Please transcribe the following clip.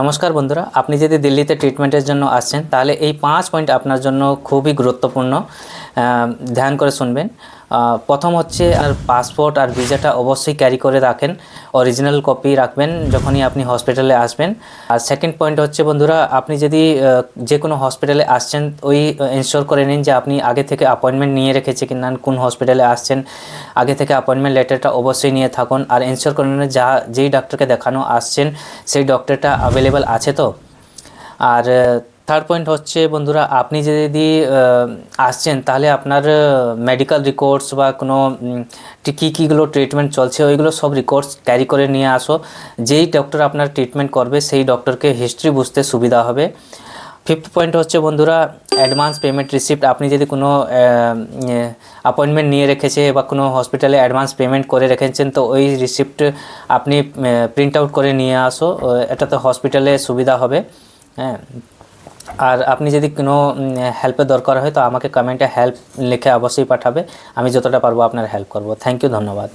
নমস্কার বন্ধুরা, আপনি যদি দিল্লিতে ট্রিটমেন্টের জন্য আসছেন, তাহলে এই পাঁচ পয়েন্ট আপনার জন্য খুবই গুরুত্বপূর্ণ ধ্যান করে শুনবেন। প্রথম হচ্ছে আর পাসপোর্ট আর ভিসাটা অবশ্যই ক্যারি করে রাখেন অরিজিনাল কপি রাখবেন যখনই আপনি হসপিটালে আসবেন। আর সেকেন্ড পয়েন্ট হচ্ছে বন্ধুরা, আপনি যদি যে কোনো হসপিটালে আসছেন, ওই ইনশোর করে নিন যে আপনি আগে থেকে অ্যাপয়েন্টমেন্ট নিয়ে রেখেছে কিনা, কোন হসপিটালে আসছেন। আগে থেকে অ্যাপয়েন্টমেন্ট লেটারটা অবশ্যই নিয়ে থাকুন আর ইনশোর করে নিন যা যেই ডক্টরকে দেখানো আসছেন, সেই ডক্টরটা অ্যাভেলেবেল আছে তো। আর থার্ড পয়েন্ট হচ্ছে বন্ধুরা, আপনি যদি আসছেন, তাহলে আপনার মেডিকেল রিকোর্ডস বা কোনো কী কীগুলো ট্রিটমেন্ট চলছে, ওইগুলো সব রিকোর্ডস ক্যারি করে নিয়ে আসো। যেই ডক্টর আপনার ট্রিটমেন্ট করবে, সেই ডক্টরকে হিস্ট্রি বুঝতে সুবিধা হবে। ফিফথ পয়েন্ট হচ্ছে বন্ধুরা অ্যাডভান্স পেমেন্ট রিসিপ্ট আপনি যদি কোনো অ্যাপয়েন্টমেন্ট নিয়ে রেখেছে বা কোনো হসপিটালে অ্যাডভান্স পেমেন্ট করে রেখেছেন, তো ওই রিসিপ্ট আপনি প্রিন্ট আউট করে নিয়ে আসো। এটাতে হসপিটালে সুবিধা হবে। হ্যাঁ। আর আপনি যদি কোনো হেল্পের দরকার হয়, তো আমাকে কমেন্টে হেল্প লিখে অবশ্যই পাঠাবে। আমি যতটা পারব আপনার হেল্প করব। থ্যাংক ইউ ধন্যবাদ।